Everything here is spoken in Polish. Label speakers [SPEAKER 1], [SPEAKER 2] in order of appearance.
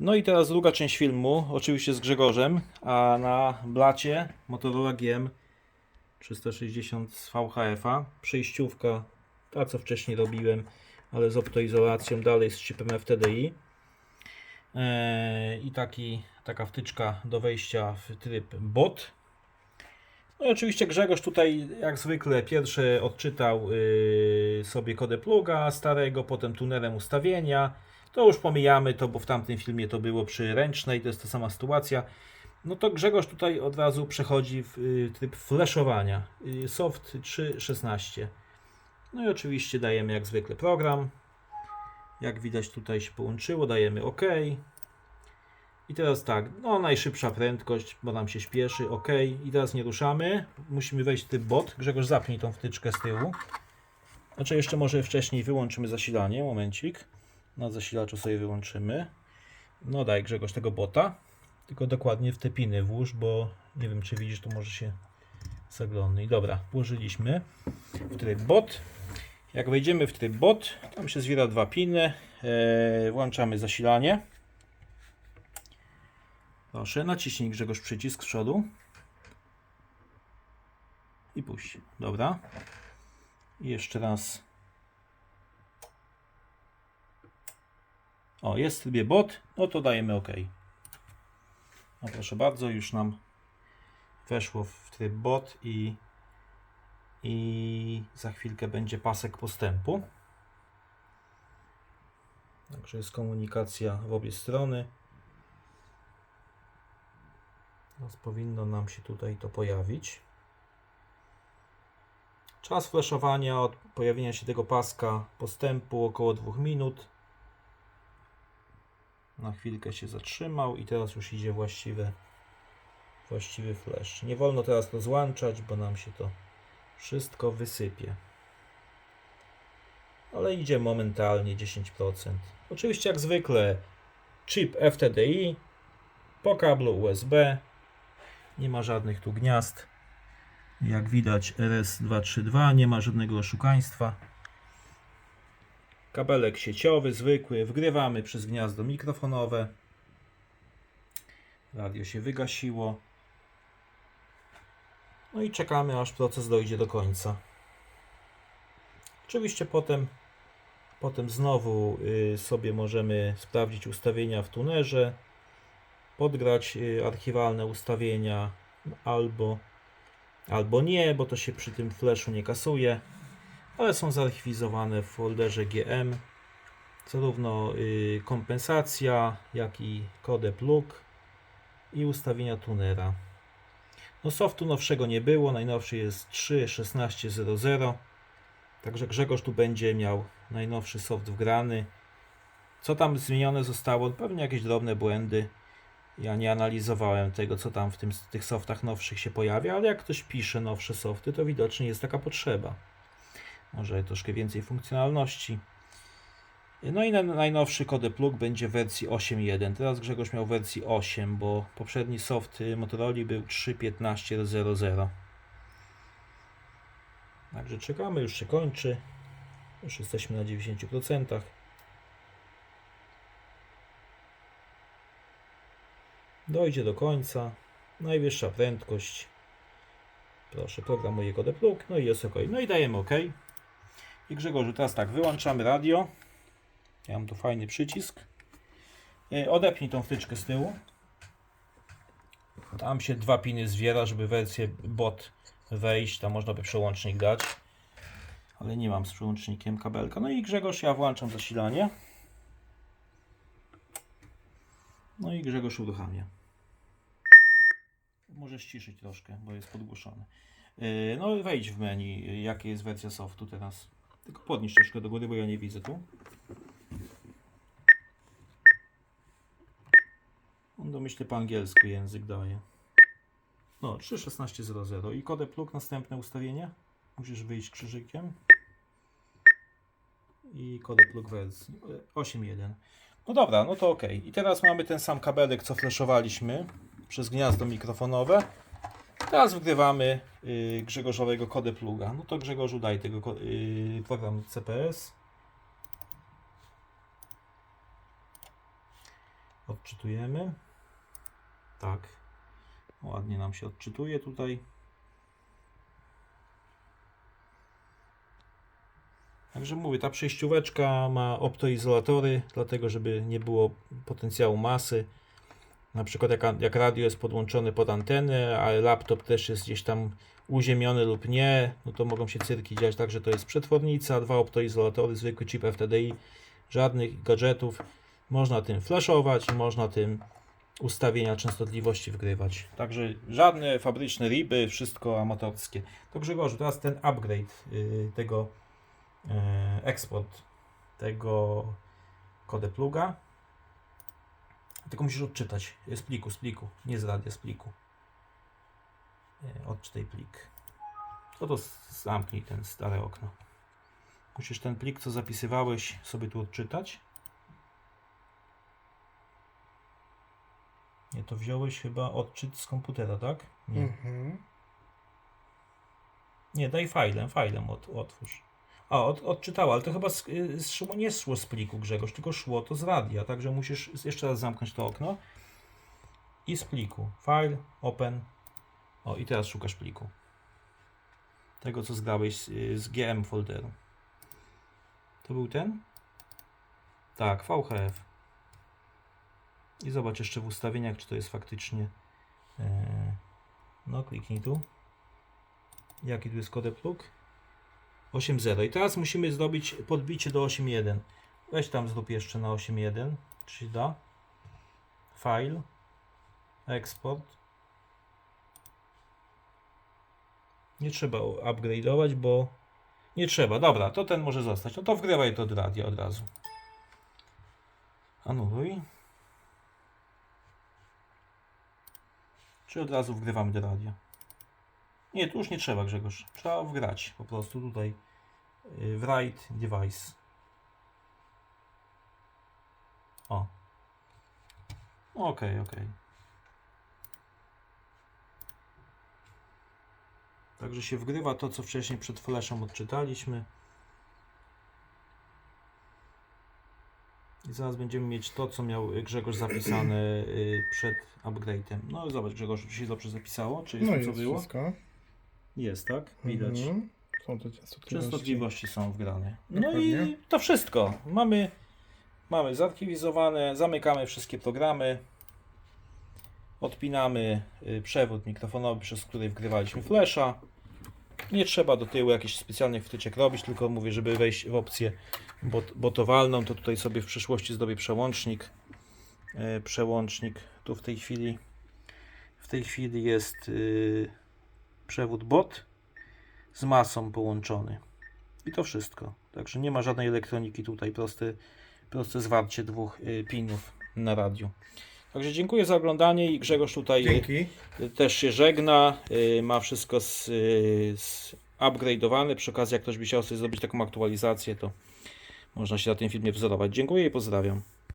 [SPEAKER 1] No i teraz druga część filmu, oczywiście z Grzegorzem, a na blacie Motorola GM 360 z VHF-a, przejściówka, ta co wcześniej robiłem, ale z optoizolacją, dalej z chipem FTDI Eee, i taki, taka wtyczka do wejścia w tryb bot. No i oczywiście Grzegorz tutaj jak zwykle pierwszy odczytał yy, sobie kodę pluga starego, potem tunerem ustawienia. To już pomijamy to, bo w tamtym filmie to było przy ręcznej, to jest ta sama sytuacja. No to Grzegorz tutaj od razu przechodzi w y, tryb flashowania. Y, soft 3.16. No i oczywiście dajemy jak zwykle program. Jak widać tutaj się połączyło, dajemy OK. I teraz tak, no najszybsza prędkość, bo nam się śpieszy, OK. I teraz nie ruszamy, musimy wejść w tryb bot. Grzegorz zapnij tą wtyczkę z tyłu. Znaczy jeszcze może wcześniej wyłączymy zasilanie, momencik. Na zasilaczu sobie wyłączymy. No daj Grzegorz tego bota. Tylko dokładnie w te piny włóż, bo nie wiem czy widzisz, to może się zaglądnij. Dobra, włożyliśmy w tryb bot. Jak wejdziemy w tryb bot, tam się zwiera dwa piny. Eee, włączamy zasilanie. Proszę, naciśnij Grzegorz przycisk z przodu. I puść. Dobra. I jeszcze raz. O, jest trybie bot. No to dajemy OK. No proszę bardzo, już nam weszło w tryb bot i, i za chwilkę będzie pasek postępu. Także jest komunikacja w obie strony. Teraz powinno nam się tutaj to pojawić. Czas flashowania od pojawienia się tego paska postępu około 2 minut. Na chwilkę się zatrzymał i teraz już idzie właściwy, właściwy flash. Nie wolno teraz to złączać, bo nam się to wszystko wysypie. Ale idzie momentalnie 10%. Oczywiście jak zwykle chip FTDI po kablu USB. Nie ma żadnych tu gniazd. Jak widać RS232 nie ma żadnego oszukaństwa. Kabelek sieciowy, zwykły, wgrywamy przez gniazdo mikrofonowe. Radio się wygasiło. No i czekamy aż proces dojdzie do końca. Oczywiście potem, potem znowu y, sobie możemy sprawdzić ustawienia w tunerze, podgrać y, archiwalne ustawienia albo, albo nie, bo to się przy tym flashu nie kasuje ale są zarchiwizowane w folderze GM zarówno y, kompensacja, jak i kodę plug i ustawienia tunera. No softu nowszego nie było, najnowszy jest 3.16.00 także Grzegorz tu będzie miał najnowszy soft wgrany. Co tam zmienione zostało? Pewnie jakieś drobne błędy. Ja nie analizowałem tego, co tam w tym, tych softach nowszych się pojawia, ale jak ktoś pisze nowsze softy, to widocznie jest taka potrzeba może troszkę więcej funkcjonalności. No i na- najnowszy kody plug będzie w wersji 8.1. Teraz Grzegorz miał wersji 8, bo poprzedni soft Motorola był 3.15.00. Także czekamy, już się kończy. Już jesteśmy na 90%. Dojdzie do końca. Najwyższa prędkość. Proszę, programuję kodę plug. No i jest OK. No i dajemy OK. I Grzegorzu, teraz tak, wyłączamy radio. Ja mam tu fajny przycisk. E, Odepnij tą wtyczkę z tyłu. Tam się dwa piny zwiera, żeby wersję bot wejść. Tam można by przełącznik dać. Ale nie mam z przełącznikiem kabelka. No i Grzegorz, ja włączam zasilanie. No i Grzegorz uruchamia. Może ściszyć troszkę, bo jest podgłuszony. E, No wejdź w menu, jakie jest wersja softu teraz. Tylko podnieś troszkę do góry, bo ja nie widzę tu. On domyślę po angielsku język daje. No, 3.16.00 i kodę plug następne ustawienie. Musisz wyjść krzyżykiem. I kodę plug wersji e, 8.1. No dobra, no to ok. I teraz mamy ten sam kabelek, co flashowaliśmy przez gniazdo mikrofonowe. Teraz wgrywamy y, Grzegorzowego kodę pluga. No to Grzegorzu daj tego y, program CPS. Odczytujemy. Tak. Ładnie nam się odczytuje tutaj. Także mówię, ta przejścióweczka ma optoizolatory, dlatego żeby nie było potencjału masy. Na przykład jak, jak radio jest podłączone pod antenę, ale laptop też jest gdzieś tam uziemiony lub nie, no to mogą się cyrki dziać. Także to jest przetwornica, dwa optoizolatory, zwykły chip FTDI, żadnych gadżetów. Można tym flashować można tym ustawienia częstotliwości wgrywać. Także żadne fabryczne riby, wszystko amatorskie. To Grzegorzu, teraz ten upgrade y, tego e, eksport tego kodę pluga. Tylko musisz odczytać z pliku, z pliku, nie z radia, z pliku. Odczytaj plik. No to zamknij ten stare okno. Musisz ten plik, co zapisywałeś, sobie tu odczytać. Nie, to wziąłeś chyba odczyt z komputera, tak? Nie.
[SPEAKER 2] Mhm.
[SPEAKER 1] Nie, daj filem od, otwórz. A, od, odczytała, ale to chyba z, y, z, nie szło z pliku Grzegorz, tylko szło to z radia, także musisz jeszcze raz zamknąć to okno i z pliku. File, open. O, i teraz szukasz pliku. Tego, co zgrałeś z, y, z GM folderu. To był ten? Tak, VHF. I zobacz jeszcze w ustawieniach, czy to jest faktycznie. e, No, kliknij tu. Jaki tu jest kodeplug? 8.0. I teraz musimy zrobić podbicie do 8.1. Weź tam zrób jeszcze na 8.1. Czy da? File. Export. Nie trzeba upgrade'ować, bo nie trzeba. Dobra, to ten może zostać. No to wgrywaj to do radia od razu. Anuluj. Czy od razu wgrywamy do radia? Nie, tu już nie trzeba Grzegorz. Trzeba wgrać po prostu tutaj y, write device. O. Okej, okej. Także się wgrywa to, co wcześniej przed flashem odczytaliśmy. I zaraz będziemy mieć to, co miał Grzegorz zapisane y, przed upgrade'em. No zobacz Grzegorz, czy się dobrze zapisało? Czy jest
[SPEAKER 2] No
[SPEAKER 1] to, co
[SPEAKER 2] jest
[SPEAKER 1] było?
[SPEAKER 2] wszystko.
[SPEAKER 1] Jest, tak? Widać.
[SPEAKER 2] Mhm. Są te częstotliwości.
[SPEAKER 1] Częstotliwości są wgrane. No i
[SPEAKER 2] Dokładnie.
[SPEAKER 1] to wszystko. Mamy, mamy zarchiwizowane, zamykamy wszystkie programy. Odpinamy y, przewód mikrofonowy, przez który wgrywaliśmy flasha. Nie trzeba do tyłu jakichś specjalnych wtyczek robić, tylko mówię, żeby wejść w opcję bot, botowalną, to tutaj sobie w przyszłości zrobię przełącznik. E, Przełącznik tu w tej chwili w tej chwili jest y, przewód bot z masą połączony. I to wszystko. Także nie ma żadnej elektroniki tutaj, prosty, proste zwarcie dwóch y, pinów na radiu. Także dziękuję za oglądanie i Grzegorz tutaj y,
[SPEAKER 2] Dzięki.
[SPEAKER 1] też się żegna. y, Ma wszystko z, z upgrade'owane. Przy okazji, jak ktoś by chciał sobie zrobić taką aktualizację, to można się na tym filmie wzorować. Dziękuję i pozdrawiam.